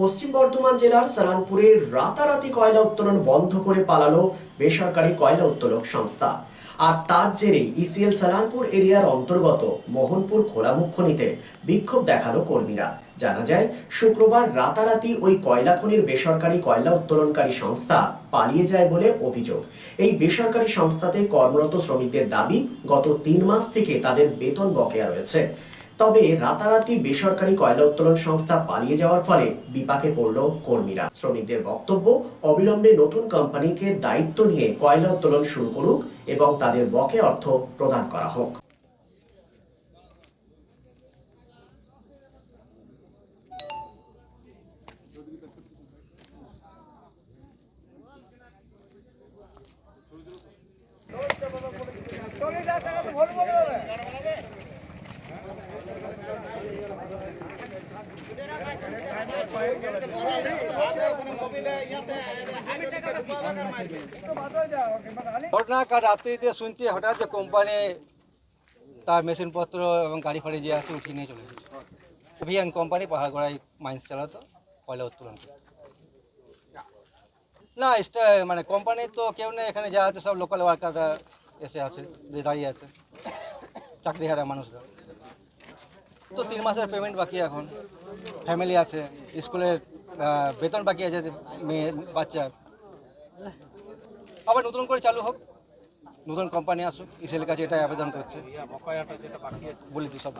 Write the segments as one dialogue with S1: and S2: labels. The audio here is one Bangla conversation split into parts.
S1: পশ্চিম বর্ধমান জেলার সারানপুরের রাতারাতি কয়লা উত্তোলন বন্ধ করে পালালো বেসরকারি কয়লা উত্তোলক সংস্থা। আর তার জেরে ইসিএল সালানপুর এরিয়ার অন্তর্গত মোহনপুর খোলামুখ খনিতে বিক্ষোভ দেখাল কর্মীরা। জানা যায়, শুক্রবার রাতারাতি ওই কয়লা খনির বেসরকারি কয়লা উত্তোলনকারী সংস্থা পালিয়ে যায় বলে অভিযোগ। এই বেসরকারি সংস্থাতে কর্মরত শ্রমিকদের দাবি, গত তিন মাস থেকে তাদের বেতন বকেয়া রয়েছে। তবে রাতারাতি বেসরকারি কয়লা উত্তোলন সংস্থা পালিয়ে যাওয়ার ফলে বিপাকে পড়ল কর্মীরা। শ্রমিকদের বক্তব্য, অবিলম্বে নতুন কোম্পানিকে দায়িত্ব নিয়ে কয়লা উত্তোলন শুরু করুক এবং তাদের বকে অর্থ প্রদান করা হোক।
S2: ঘটনা কাল রাত্রিতে শুনছি হঠাৎ যে কোম্পানি তার মেশিনপত্র এবং গাড়ি ফাড়ি যে আছে উঠিয়ে নিয়ে চলে গেছে। ভিয়ান কোম্পানি পাহাড় গড়াই মাইন্স চালাতো, কয়লা উত্তোলন না মানে কোম্পানি তো কেউ নেই, এখানে যা আছে সব লোকাল ওয়ার্কাররা এসে আছে দাঁড়িয়ে আছে। চাকরি হারা মানুষরা। তো তিন মাসের পেমেন্ট বাকি এখন। ফ্যামিলি আছে, স্কুলের বেতন বাকি আছে মেয়ে বাচ্চার আবার নতুন করে চালু হোক। নতুন কোম্পানি আসুক ইসেলের কাছে এটাই আবেদন করছে। বলি তো সব।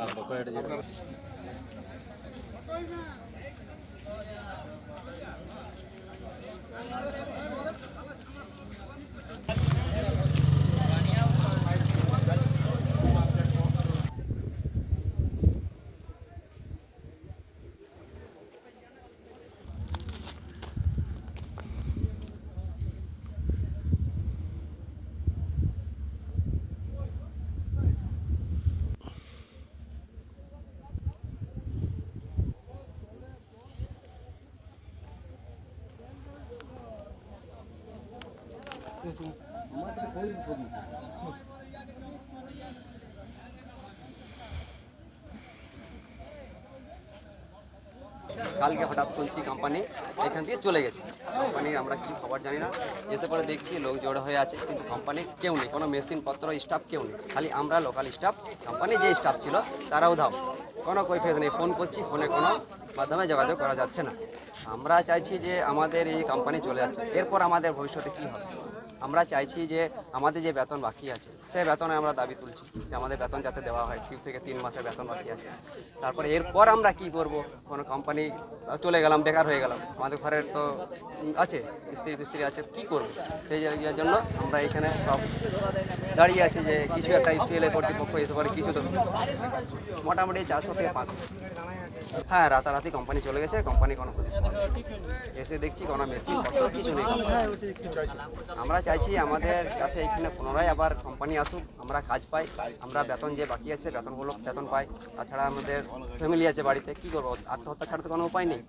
S3: কালকে হঠাৎ শুনছি কোম্পানি এখান থেকে চলে গেছে। কোম্পানির আমরা কিছু খবর জানি না। এসে পরে দেখছি লোক জড়ো হয়ে আছে, কিন্তু কোম্পানির কেউ নেই, কোনো মেশিন পত্র স্টাফ কেউ নেই। খালি আমরা লোকাল স্টাফ কোম্পানির যে স্টাফ ছিল, তারাও ধাও কোনো কৈফিয়ত নেই ফোন করছি ফোনে কোনো মাধ্যমে যোগাযোগ করা যাচ্ছে না। আমরা চাইছি যে আমাদের এই কোম্পানি চলে যাচ্ছে। এরপর আমাদের ভবিষ্যতে কী হবে? আমরা চাইছি যে আমাদের যে বেতন বাকি আছে, সে বেতনে আমরা দাবি তুলছি যে আমাদের বেতন যাতে দেওয়া হয়। তিন থেকে তিন মাসের বেতন বাকি আছে। তারপরে এরপর আমরা কি করব? কোনো কোম্পানি চলে গেলাম, বেকার হয়ে গেলাম। আমাদের ঘরের তো আছে, স্ত্রী ফিস্ত্রী আছে, কি করব? সেই জায়গার জন্য আমরা এখানে সব দাঁড়িয়ে আছি যে কিছু একটা ইসিএলের কর্তৃপক্ষ এসে পরে কিছু তো মোটামুটি চারশো থেকে পাঁচশো। হ্যাঁ রাতারাতি কোম্পানি চলে গেছে কোম্পানি কোনো হদিস এসে দেখছি কোনো মেশিন কিছু নেই। আমরা চাইছি আমাদের সাথে এখানে পুনরায় আবার কোম্পানি আসুক, আমরা কাজ পাই, আমরা বেতন যে বাকি আছে, বেতনগুলো বেতন পাই। তাছাড়া আমাদের ফ্যামিলি আছে বাড়িতে, কী করব? আত্মহত্যা ছাড়া তো কোনো উপায় নেই।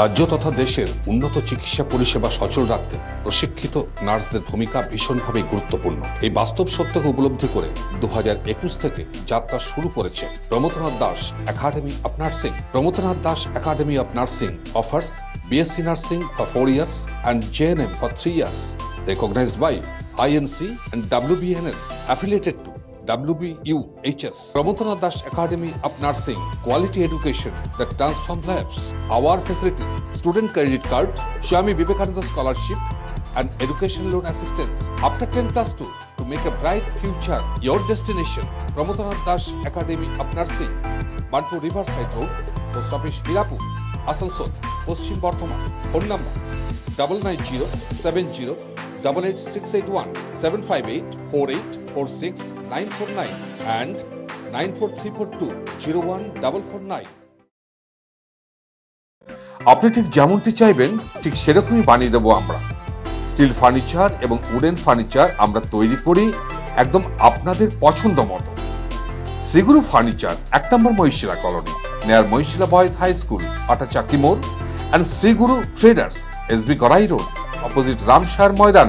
S4: রাজ্য তথা দেশের উন্নত চিকিৎসা পরিষেবা সচল রাখতে প্রশিক্ষিত নার্সদের ভূমিকা ভীষণভাবে গুরুত্বপূর্ণ। এই বাস্তব সত্যকে উপলব্ধি করে দু হাজার একুশ থেকে যাত্রা শুরু করেছে Pramathanath Das academy of nursing. Pramathanath Das academy of nursing offers BSc nursing for four years and GNM for three years. Recognized by INC and WBNS affiliated to WBUHS. Pramotana Das Academy of Nursing, quality education that transforms lives. Our facilities, student credit card, Swami Vivekananda scholarship, and education loan assistance. After 10 plus 2, to make a bright future, your destination, Pramotana Das Academy of Nursing, Bantu Riverside Road, Post Office Hirapur, Asansol, Paschim Bardhaman. Phone number double nine zero seven zero double eight six eight one seven five eight four eight আপনি ঠিক যেমনটি চাইবেন, ঠিক সেরকমই বানিয়ে দেবো আমরা। স্টিল ফার্নিচার এবং উডেন ফার্নিচার আমরা তৈরি করি একদম আপনাদের পছন্দ মতো। শ্রীগুরু ফার্নিচার, এক number Mahishila colony near Mahishila boys high school Atachaki মোড় and Shriguru traders S B Garai road opposite Ramsar Maidan.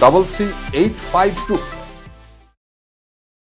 S4: double three eight five two